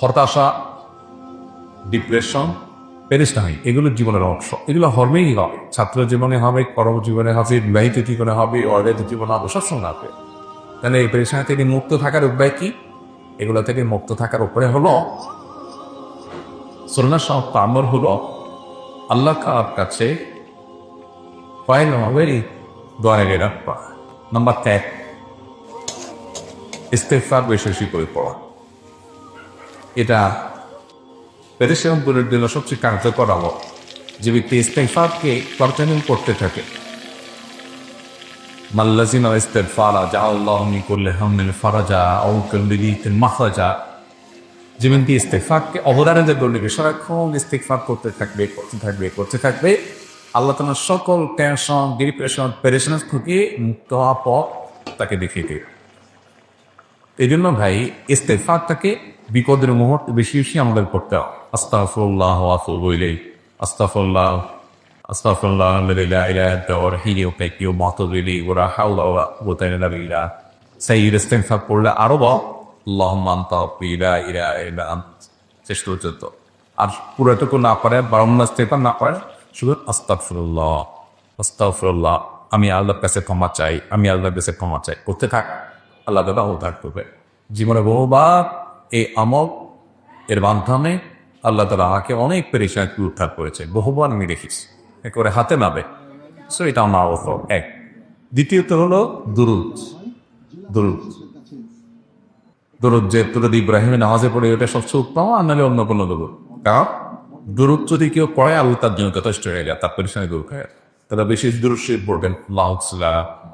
হতাশা ডিপ্রেশন পেরেশানি, এগুলো জীবনের অংশ। এগুলো হর্মেই হবে ছাত্র জীবনে হবে কর্মজীবনে হবে, বিবাহিত জীবনে হবে অবিবাহিত জীবনে হবে, সবসময় হবে। তাহলে এই পেরেশানি থেকে মুক্ত থাকার উপায় কি? এগুলো থেকে মুক্ত থাকার উপরে হলো সন্ন্যাস আমর হলো, আল্লাহ কার কাছে ফাইল হবে রাখবা নাম্বার এক ইস্তেফার বেশি করে পড়া। এটা পেরেশানপুরের জন্য সবচেয়ে কার্যকর আমল যে ব্যক্তি ইস্তেফারকে কন্টিনিউ করতে থাকে। মাল্লাজিনা ইস্তেফারা যা আল্লাহ করলে হামনিল ফারাজা অঙ্কলিতে মাহাজা যেমন কি ইস্তেফাককে অবদানে যে বললে সারাক্ষণ ইস্তেফাক করতে থাকবে করতে থাকবে করতে থাকবে, আল্লাহ তোমার সকল টেনশন ডিপ্রেশন পেরেশন থেকে মুক্ত হওয়া পথ তাকে দেখিয়ে দেবে। এই জন্য ভাই ইস্তেফাকটাকে বিপদের মুহূর্তে বেশি বেশি আমাদের করতে হবে আস্তাফুল্লাহ আফুবইলে আস্তাফুল্লাহ আস্তাফুল্লাহ লা ইলাহা ইল্লা ওয়া হিলিও পেকিও মাতুবিলি ওয়া হাওলা ওয়া কুওয়াতা ইল্লা বিল্লাহ সাইয়্যিদ পড়লে আরও পুরোটুকু আমি আল্লাহর কাছে ক্ষমা চাই, আমি আল্লাহর কাছে ক্ষমা চাই। করতে থাক, আল্লাহ দাদা উদ্ধার করবে জীবনে বহুবার এই আমল, এর মাধ্যমে আল্লাহ তালা আমাকে অনেক পেরেশানি উদ্ধার করেছে, বহুবার আমি দেখিস একেবারে হাতে নাবে। সো এটা আমার এক। দ্বিতীয়ত হলো দুরুদ। দুরুদ। দুরুদ যে তুরুদ ইব্রাহিমের নামাজে পড়ে ওটা সবচেয়ে উত্তম, আর নাহলে অন্য কোনো দুরুদ। কারণ দুরুদ যদি কেউ পড়ে, আল্লাহ তার জন্য যথেষ্ট হয়ে যায় তার পেরেশানি দূর হয়ে তারা বেশি দূর পড়বেন লাউসলা